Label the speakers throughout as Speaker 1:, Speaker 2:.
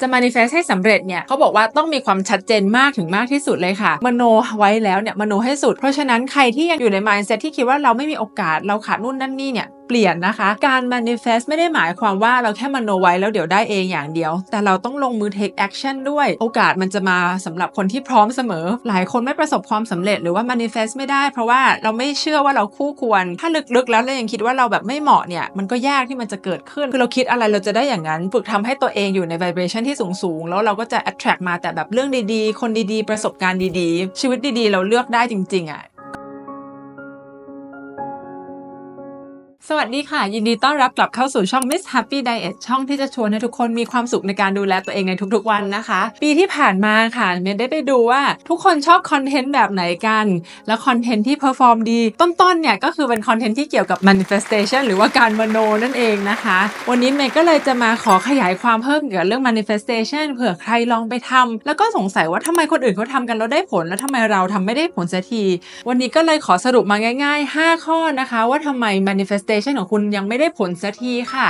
Speaker 1: จะ manifest ให้สำเร็จเนี่ยเขาบอกว่าต้องมีความชัดเจนมากถึงมากที่สุดเลยค่ะ มโนไว้แล้วเนี่ยมโนให้สุด เพราะฉะนั้นใครที่ยังอยู่ใน mindset ที่คิดว่าเราไม่มีโอกาสเราขาดนู่นนั่นนี่เนี่ย เปลี่ยนนะคะ การ manifest ไม่ได้หมายความว่าเราแค่มโนไว้แล้วเดี๋ยวได้เองอย่างเดียว แต่เราต้องลงมือ take action ด้วย โอกาสมันจะมาสำหรับคนที่พร้อมเสมอ หลายคนไม่ประสบความสำเร็จหรือว่า manifest ไม่ได้ เพราะว่าเราไม่เชื่อว่าเราคู่ควร ถ้าลึกๆ แล้วเรายังคิดว่าเราแบบไม่เหมาะเนี่ย มันก็ยากที่มันจะเกิดขึ้น คือเราคิดอะไรเราจะได้อย่างนั้น ฝึกทำให้ตัวเองอยู่ใน vibration ที่สูงๆ แล้วเราก็จะ attract มาแต่แบบเรื่องดีๆ คนดีๆ ประสบการณ์ดีๆ ชีวิตดีๆ เราเลือกได้จริงๆอะ สวัสดีค่ะ ยินดีต้อนรับกลับเข้าสู่ช่อง Miss Happy Diet ช่องที่จะชวนให้ทุกคนมีความสุขในการดูแลตัวเองในทุกๆวันนะคะ ปีที่ผ่านมาค่ะเมย์ได้ไปดูว่าทุกคนชอบคอนเทนต์แบบไหนกัน แล้วคอนเทนต์ที่เพอร์ฟอร์มดี ต้นๆเนี่ยก็คือเป็นคอนเทนต์ที่เกี่ยวกับ manifestation หรือว่าการมโนนั่นเองนะคะ วันนี้เมย์ก็เลยจะมาขอขยายความเพิ่มเกี่ยวกับเรื่อง manifestation เผื่อใครลองไปทำแล้วก็สงสัยว่าทำไมคนอื่นเขาทำกันแล้วได้ผลแล้วทำไมเราทำไม่ได้ผลสักที วันนี้ก็เลยขอสรุปมาง่าย ๆ 5 ข้อนะคะ ว่าทำไม manifestation ของคุณยังไม่ได้ผลสักทีค่ะ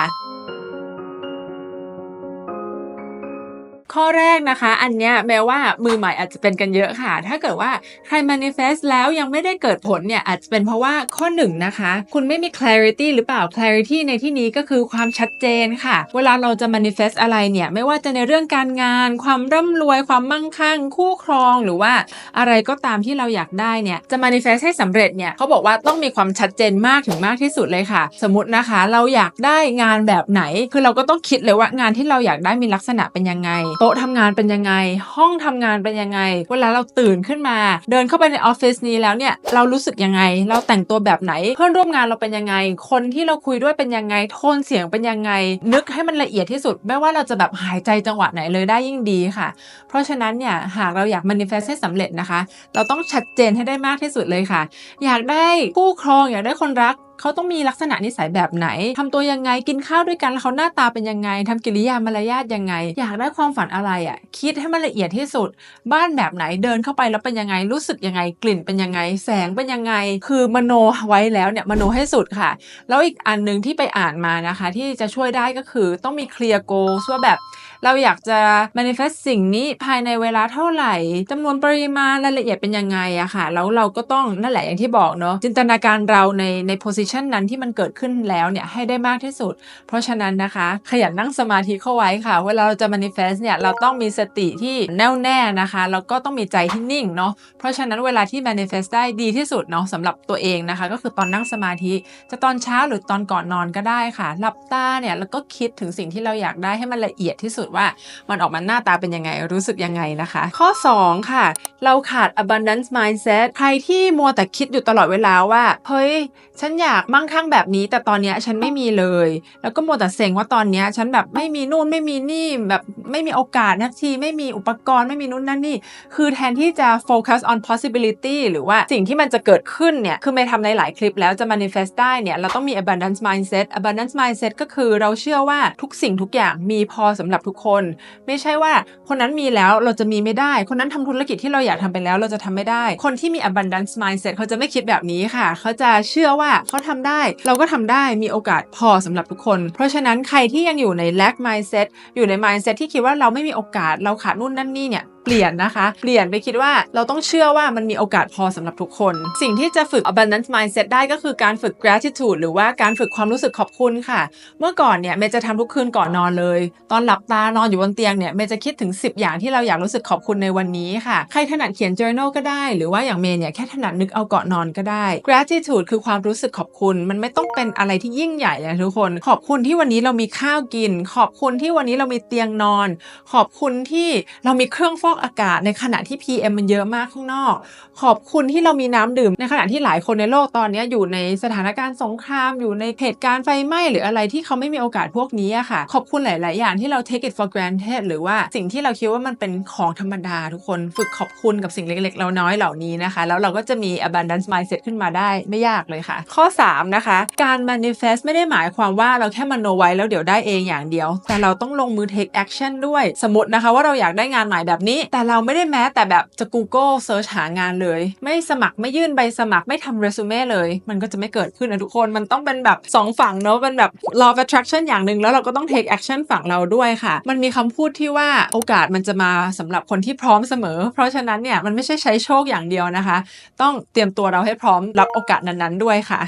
Speaker 1: ข้อแรกนะคะ อันเนี้ยแม้ว่ามือใหม่อาจจะเป็นกันเยอะค่ะ ถ้าเกิดว่าใคร manifest แล้วยังไม่ได้เกิดผลเนี่ยอาจจะเป็นเพราะว่าข้อหนึ่งนะคะ คุณไม่มี clarity หรือเปล่า clarity ในที่นี้ก็คือความชัดเจนค่ะ เวลาเราจะ manifest อะไรเนี่ยไม่ว่าจะในเรื่องการงาน ความร่ำรวยความมั่งคั่ง คู่ครองหรือว่าอะไรก็ตามที่เราอยากได้เนี่ยจะ manifest ให้สำเร็จเนี่ยเขาบอกว่าต้องมีความชัดเจนมากถึงมากที่สุดเลยค่ะ สมมตินะคะ เราอยากได้งานแบบไหน คือเราก็ต้องคิดเลยว่างานที่เราอยากได้มีลักษณะเป็นยังไงโต๊ะทำงานเป็นยังไง ห้องทำงานเป็นยังไง เวลาเราตื่นขึ้นมา เดินเข้าไปในออฟฟิศนี้แล้วเนี่ยเรารู้สึกยังไง เราแต่งตัวแบบไหน เพื่อนร่วมงานเราเป็นยังไง คนที่เราคุยด้วยเป็นยังไง โทนเสียงเป็นยังไง นึกให้มันละเอียดที่สุด ไม่ว่าเราจะแบบหายใจจังหวะไหนเลยได้ยิ่งดีค่ะ เพราะฉะนั้นเนี่ยหากเราอยาก manifest ให้สำเร็จนะคะ เราต้องชัดเจนให้ได้มากที่สุดเลยค่ะ อยากได้คู่ครองอยากได้คนรัก เขาต้องมีลักษณะนิสัยแบบไหนทำตัวยังไงกินข้าวด้วยกันแล้วเขาหน้าตาเป็นยังไงทำกิริยามารยาทยังไง อยากได้ความฝันอะไรอะ่ะ คิดให้มันละเอียดที่สุด บ้านแบบไหนเดินเข้าไปแล้วเป็นยังไง รู้สึกยังไง กลิ่นเป็นยังไง แสงเป็นยังไง คือมโนไว้แล้วเนี่ยมโนให้สุดค่ะ แล้วอีกอันหนึ่งที่ไปอ่านมานะคะ ที่จะช่วยได้ก็คือต้องมี clear goals ว่าแบบ เราอยากจะ manifest สิ่งนี้ภายในเวลาเท่าไหร่จำนวนปริมาณรายละเอียดเป็นยังไงอะค่ะ แล้วเราก็ต้องนั่นแหละอย่างที่บอกเนาะจินตนาการเราในใน position นั้นที่มันเกิดขึ้นแล้วเนี่ยให้ได้มากที่สุด เพราะฉะนั้นนะคะ ขยันนั่งสมาธิเข้าไว้ค่ะ เวลาเราจะ manifest เนี่ยเราต้องมีสติที่แน่วแน่นะคะแล้วก็ต้องมีใจที่นิ่งเนาะเพราะฉะนั้นเวลาที่ manifest ได้ดีที่สุดเนาะสำหรับตัวเองนะคะ ก็คือตอนนั่งสมาธิจะตอนเช้าหรือตอนก่อนนอนก็ได้ค่ะหลับตาเนี่ยแล้วก็คิดถึงสิ่งที่เราอยากได้ให้มันละเอียดที่สุดว่ามันออกมาหน้าตาเป็นยังไงรู้สึกยังไงนะคะ ข้อ 2 ค่ะ เราขาด abundance mindset ใครที่มัวแต่คิดอยู่ตลอดเวลาว่า เฮ้ย ฉันอยากมั่งคั่งแบบนี้ แต่ตอนนี้ฉันไม่มีเลย แล้วก็มัวแต่เซ็งว่าตอนนี้ฉันแบบไม่มีนู่นไม่มีนี่แบบไม่มีโอกาสนะทีไม่มีอุปกรณ์ไม่มีนู่นนั่นนี่ คือแทนที่จะ focus on possibility หรือว่าสิ่งที่มันจะเกิดขึ้นเนี่ยคือไม่ทำในหลายคลิปแล้วจะ manifest ได้เนี่ยเราต้องมี abundance mindset abundance mindset ก็คือเราเชื่อว่าทุกสิ่งทุกอย่างมีพอสำหรับทุกคน ไม่ใช่ว่าคนนั้นมีแล้วเราจะมีไม่ได้ คนนั้นทำธุรกิจที่เราอยากทำไปแล้วเราจะทำไม่ได้ คนที่มี abundance mindset เขาจะไม่คิดแบบนี้ค่ะ เขาจะเชื่อว่าเขาทำได้ เราก็ทำได้มีโอกาสพอสำหรับทุกคน เพราะฉะนั้นใครที่ยังอยู่ใน lack mindset อยู่ใน mindset ที่คิดว่าเราไม่มีโอกาสเราขาดนู่นนั่นนี่เนี่ย เปลี่ยนนะคะ เปลี่ยนไปคิดว่าเราต้องเชื่อว่ามันมีโอกาสพอสำหรับทุกคน สิ่งที่จะฝึก abundance mindset ได้ก็คือการฝึก gratitude หรือว่าการฝึกความรู้สึกขอบคุณค่ะ เมื่อก่อนเนี่ยเมย์จะทำทุกคืนก่อนนอนเลย ตอนหลับตานอนอยู่บนเตียงเนี่ยเมย์จะคิดถึง 10 อย่างที่เราอยากรู้สึกขอบคุณในวันนี้ค่ะ ใครถนัดเขียน journal ก็ได้ หรือว่าอย่างเมย์เนี่ยแค่ถนัดนึกเอาก่อนนอนก็ได้ gratitude คือความรู้สึกขอบคุณมันไม่ต้องเป็นอะไรที่ยิ่งใหญ่นะทุกคน ขอบคุณที่วันนี้เรามีข้าวกิน ขอบคุณที่วันนี้เรามีเตียงนอน ขอบคุณที่เรามีเครื่องฟอกอากาศในขณะที่ PM มันเยอะมากข้างนอก ขอบคุณที่เรามีน้ำดื่ม ในขณะที่หลายคนในโลกตอนนี้อยู่ในสถานการณ์สงคราม อยู่ในเหตุการณ์ไฟไหม้หรืออะไรที่เขาไม่มีโอกาสพวกนี้ค่ะ ขอบคุณหลาย ๆ อย่างที่เรา take it for granted หรือว่าสิ่งที่เราคิดว่ามันเป็นของธรรมดาทุกคนฝึกขอบคุณกับสิ่งเล็ก ๆ เราน้อยเหล่านี้นะคะ แล้วเราก็จะมี abundance mindset ขึ้นมาได้ไม่ยากเลยค่ะ ข้อ 3 นะคะ การ manifest ไม่ได้หมายความว่าเราแค่มโนไว้แล้วเดี๋ยวได้เองอย่างเดียว แต่เราต้องลงมือ take action ด้วย สมมตินะคะว่าเราอยากได้งานใหม่แบบนี้แต่เราไม่ได้แม้แต่แบบจะ Google Search หางานเลย ไม่สมัครไม่ยื่นใบสมัครไม่ทำเรซูเม่เลย มันก็จะไม่เกิดขึ้นนะทุกคนมันต้องเป็นแบบสองฝั่งเนอะเป็นแบบ law of attraction อย่างหนึ่งแล้วเราก็ต้อง take action ฝั่งเราด้วยค่ะ มันมีคำพูดที่ว่าโอกาสมันจะมาสำหรับคนที่พร้อมเสมอ เพราะฉะนั้นเนี่ยมันไม่ใช่ใช้โชคอย่างเดียวนะคะ ต้องเตรียมตัวเราให้พร้อมรับโอกาสนั้นๆด้วยค่ะ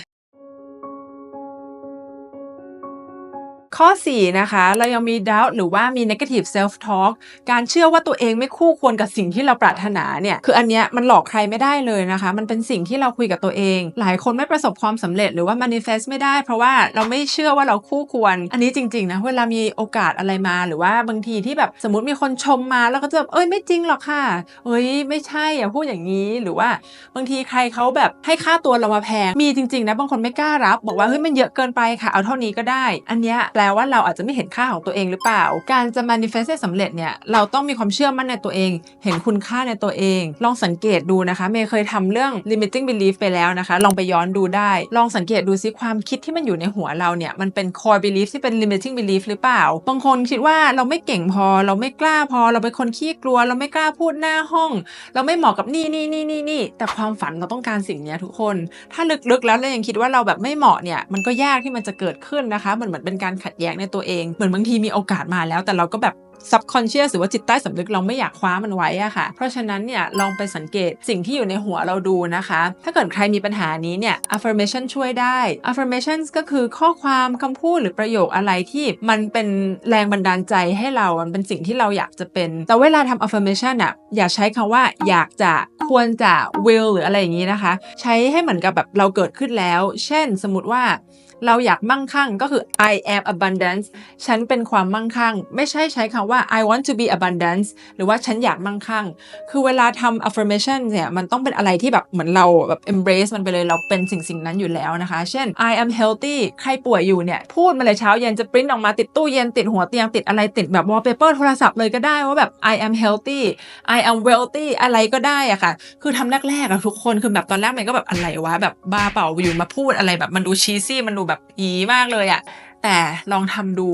Speaker 1: ข้อ 4 นะคะ เรายังมี doubt หรือว่ามี negative self talk การเชื่อว่าตัวเองไม่คู่ควรกับสิ่งที่เราปรารถนาเนี่ย คืออันเนี้ยมันหลอกใครไม่ได้เลยนะคะ มันเป็นสิ่งที่เราคุยกับตัวเอง หลายคนไม่ประสบความสำเร็จหรือว่า manifest ไม่ได้ เพราะว่าเราไม่เชื่อว่าเราคู่ควร อันนี้จริงๆนะ เวลามีโอกาสอะไรมา หรือว่าบางทีที่แบบสมมติมีคนชมมาแล้วก็จะแบบเอ้ยไม่จริงหรอกค่ะ เอ้ยไม่ใช่อย่าพูดอย่างนี้หรือว่าบางทีใครเขาแบบให้ค่าตัวเรามาแพง มีจริงๆนะบางคนไม่กล้ารับ บอกว่าเฮ้ยมันเยอะเกินไปค่ะ เอาเท่านี้ก็ได้ อันเนี้ยแปลว่าเราอาจจะไม่เห็นค่าของตัวเองหรือเปล่า การจะ manifest ให้สำเร็จเนี่ยเราต้องมีความเชื่อมั่นในตัวเอง เห็นคุณค่าในตัวเอง ลองสังเกตดูนะคะเมย์เคยทำเรื่อง limiting belief ไปแล้วนะคะ ลองไปย้อนดูได้ ลองสังเกตดูซิความคิดที่มันอยู่ในหัวเราเนี่ยมันเป็น core belief ที่เป็น limiting belief หรือเปล่าบางคนคิดว่าเราไม่เก่งพอ เราไม่กล้าพอ เราเป็นคนขี้กลัว เราไม่กล้าพูดหน้าห้อง เราไม่เหมาะกับนี่นี่นี่นี่นี่แต่ความฝันเราต้องการสิ่งนี้ทุกคน ถ้าลึกๆแล้วเรายังคิดว่าเราแบบไม่เหมาะเนี่ยมันก็ยากที่มันจะเกิดขึ้นนะคะเหมือนเหมือนเป็นการขัดแย้งในตัวเอง เหมือนบางทีมีโอกาสมาแล้ว แต่เราก็แบบ subconscious หรือว่าจิตใต้สำนึกเราไม่อยากคว้ามันไว้อะค่ะ เพราะฉะนั้นเนี่ยลองไปสังเกตสิ่งที่อยู่ในหัวเราดูนะคะ ถ้าเกิดใครมีปัญหานี้เนี่ย affirmation ช่วยได้ affirmation ก็คือข้อความคำพูดหรือประโยคอะไรที่มันเป็นแรงบันดาลใจให้เรา มันเป็นสิ่งที่เราอยากจะเป็น แต่เวลาทำ affirmation อะอย่าใช้คำว่าอยากจะควรจะ will หรืออะไรอย่างนี้นะคะ ใช้ให้เหมือนกับแบบเราเกิดขึ้นแล้ว เช่น สมมติว่า เราอยากมั่งคั่งก็คือ I am abundance ฉันเป็นความมั่งคั่ง ไม่ใช่ใช้คำว่า I want to be abundance หรือว่าฉันอยากมั่งคั่ง คือเวลาทำ affirmation เนี่ยมันต้องเป็นอะไรที่แบบเหมือนเราแบบ embrace มันไปเลยเราเป็นสิ่งสิ่งนั้นอยู่แล้วนะคะ เช่น I am healthy ใครป่วยอยู่เนี่ย พูดมาเลยเช้าเย็นจะปริ้นออกมาติดตู้เย็นติดหัวเตียงติดอะไรติดแบบ wallpaper โทรศัพท์เลยก็ได้ว่าแบบ I am healthy I am wealthy อะไรก็ได้อะค่ะ คือทำแรกๆอะทุกคนคือแบบตอนแรกมันก็แบบอะไรวะแบบบ้าเปล่าอยู่มาพูดอะไรแบบมันดูชีซี่มันดูแบบอีมากเลยอะแต่ลองทำดู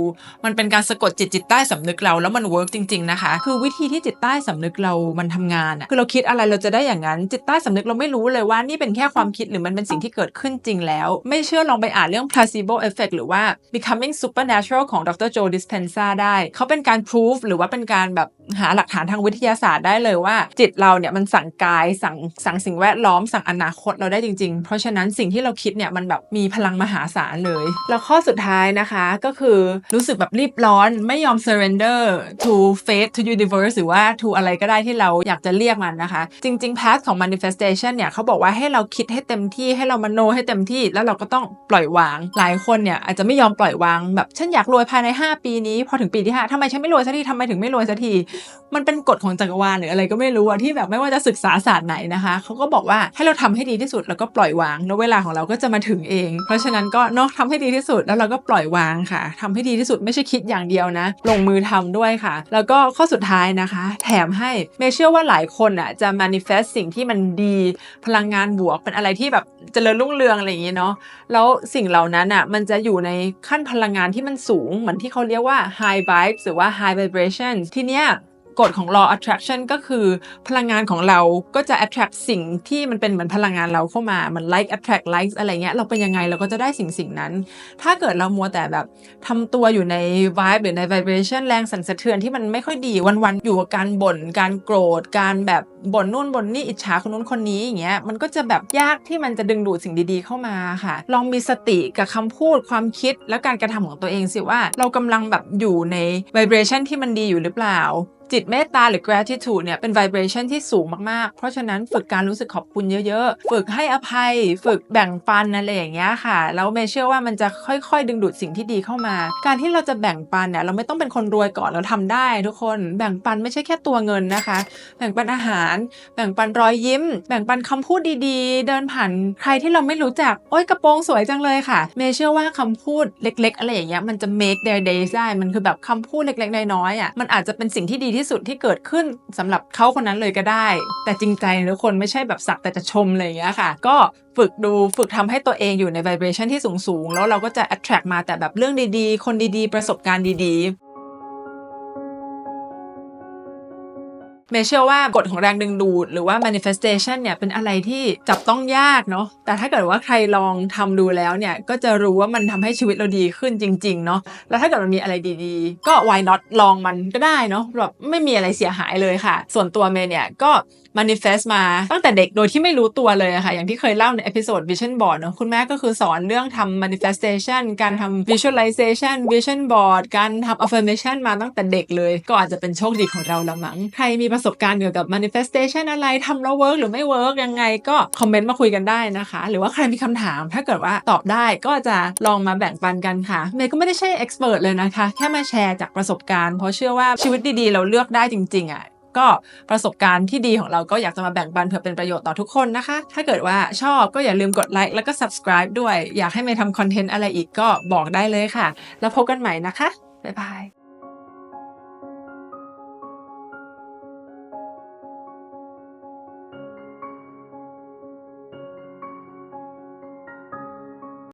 Speaker 1: มันเป็นการสะกดจิตจิตใต้สำนึกเราแล้วมันเวิร์กจริง ๆนะคะ คือวิธีที่จิตใต้สำนึกเรามันทำงานอะคือเราคิดอะไรเราจะได้อย่างนั้น จิตใต้สำนึกเราไม่รู้เลยว่านี่เป็นแค่ความคิดหรือมันเป็นสิ่งที่เกิดขึ้นจริงแล้ว ไม่เชื่อลองไปอ่านเรื่อง placebo effect หรือว่า becoming supernatural ของดรโจ dispenza ได้ เขาเป็นการ prove หรือว่าเป็นการแบบหาหลักฐานทางวิทยาศาสตร์ได้เลยว่า จิตเราเนี่ยมันสั่งกายสั่งสั่งสิ่งแวดล้อมสั่งอนาคตเราได้จริง ๆ เพราะฉะนั้นสิ่งที่เราคิดเนี่ยมันแบบมีพลังมหาศาลเลย แล้วข้อสุดท้ายนะคะก็คือรู้สึกแบบรีบร้อนไม่ยอม surrender to fate to universe หรือว่า to อะไรก็ได้ที่เราอยากจะเรียกมันนะคะ จริง ๆ path ของ manifestation เนี่ยเขาบอกว่าให้เราคิดให้เต็มที่ให้เรามโนให้เต็มที่ แล้วเราก็ต้องปล่อยวาง หลายคนเนี่ยอาจจะไม่ยอมปล่อยวางแบบฉันอยากรวยภายใน 5 ปีนี้พอถึงปีที่5ทำไมฉันไม่รวยสักทีทำไมถึงไม่รวยสักทีมันเป็นกฎของจักรวาลหรืออะไรก็ไม่รู้อะที่แบบไม่ว่าจะศึกษาศาสตร์ไหนนะคะเขาก็บอกว่าให้เราทำให้ดีที่สุดแล้วก็ปล่อยวางแล้วเวลาของเราก็จะมาถึงเอง เพราะฉะนั้นก็เนาะทำให้ดีที่สุดแล้วเราก็ปล่อยวางค่ะทำให้ดีที่สุดไม่ใช่คิดอย่างเดียวนะ ลงมือทำด้วยค่ะ แล้วก็ข้อสุดท้ายนะคะ แถมให้เมเชื่อว่าหลายคนอะจะ manifest สิ่งที่มันดีพลังงานบวกเป็นอะไรที่แบบเจริญรุ่งเรืองอะไรอย่างเงี้ยเนาะแล้วสิ่งเหล่านั้นอะมันจะอยู่ในขั้นพลังงานที่มันสูง เหมือนที่เขาเรียกว่า high vibes หรือว่า high vibration ทีเนี้ย กฎของ law attraction ก็คือพลังงานของเราก็จะ attract สิ่งที่มันเป็นเหมือนพลังงานเราเข้ามามัน like attract likes อะไรเงี้ยเราเป็นยังไงเราก็จะได้สิ่งสิ่งนั้น ถ้าเกิดเรามัวแต่แบบทำตัวอยู่ใน vibe หรือใน vibration แรงสั่นสะเทือนที่มันไม่ค่อยดีวันๆอยู่กับการบ่นการโกรธ การแบบบ่นนู่นบ่นนี่อิจฉาคนนู้นคนนี้อย่างเงี้ยมันก็จะแบบยากที่มันจะดึงดูดสิ่งดีๆเข้ามาค่ะ ลองมีสติกับคำพูดความคิดและการกระทำของตัวเองสิว่า เรากำลังแบบอยู่ใน vibration ที่มันดีอยู่หรือเปล่าจิตเมตตาหรือ gratitude เนี่ยเป็น vibration ที่สูงมาก ๆ เพราะฉะนั้นฝึกการรู้สึกขอบคุณเยอะ ๆ ฝึกให้อภัย ฝึกแบ่งปันอะไรอย่างเงี้ยค่ะ แล้วเมย์เชื่อว่ามันจะค่อย ๆ ดึงดูดสิ่งที่ดีเข้ามา การที่เราจะแบ่งปันเนี่ยเราไม่ต้องเป็นคนรวยก่อนเราทำได้ทุกคน แบ่งปันไม่ใช่แค่ตัวเงินนะคะ แบ่งปันอาหาร แบ่งปันรอยยิ้ม แบ่งปันคำพูดดีๆ เดินผ่านใครที่เราไม่รู้จัก โอ๊ยกระโปรงสวยจังเลยค่ะ เมย์เชื่อว่าคำพูดเล็ก ๆ อะไรอย่างเงี้ยมันจะ make their days ได้ มันคือแบบคำพูดเล็ก ๆ น้อยๆอะ มันอาจจะเป็นสิ่งที่ดีที่สุดที่เกิดขึ้นสำหรับเขาคนนั้นเลยก็ได้ แต่จริงใจทุกคนไม่ใช่แบบสักแต่จะชมอะไรอย่างเงี้ยค่ะ ก็ฝึกดูฝึกทำให้ตัวเองอยู่ใน vibration ที่สูงๆ แล้วเราก็จะ attract มาแต่แบบเรื่องดีๆ คนดีๆ ประสบการณ์ดีๆ เมเชื่อว่ากฎของแรงดึงดูด หรือว่า manifestation เนี่ยเป็นอะไรที่จับต้องยากเนาะแต่ถ้าเกิดว่าใครลองทำดูแล้วเนี่ยก็จะรู้ว่ามันทำให้ชีวิตเราดีขึ้นจริงๆเนาะแล้วถ้าเกิดมันมีอะไรดีๆ ก็ why not ลองมันก็ได้เนาะแบบไม่มีอะไรเสียหายเลยค่ะ ส่วนตัวเมย์เนี่ยก็ manifest มาตั้งแต่เด็กโดยที่ไม่รู้ตัวเลยค่ะ อย่างที่เคยเล่าในเอพิโซด vision board เนอะคุณแม่ก็คือสอนเรื่องทำ manifestation การทำ visualization vision board การทำ affirmation มาตั้งแต่เด็กเลย ก็อาจจะเป็นโชคดีของเราละมั้ง ใครมีประสบการณ์เกี่ยวกับ manifestation อะไรทำแล้ว work หรือไม่ work ยังไงก็คอมเมนต์มาคุยกันได้นะคะ หรือว่าใครมีคำถามถ้าเกิดว่าตอบได้ก็จะลองมาแบ่งปันกันค่ะเมย์ก็ไม่ได้ใช่ expert เลยนะคะ แค่มาแชร์จากประสบการณ์ เพราะเชื่อว่าชีวิตดีๆ เราเลือกได้จริงๆอะ ก็ประสบการณ์ที่ดีของเราก็อยากจะมาแบ่งปันเพื่อเป็นประโยชน์ต่อทุกคนนะคะ ถ้าเกิดว่าชอบก็อย่าลืมกดไลค์แล้วก็ subscribe ด้วย อยากให้เมย์ทำคอนเทนต์อะไรอีกก็บอกได้เลยค่ะ แล้วพบกันใหม่นะคะ บ๊ายบาย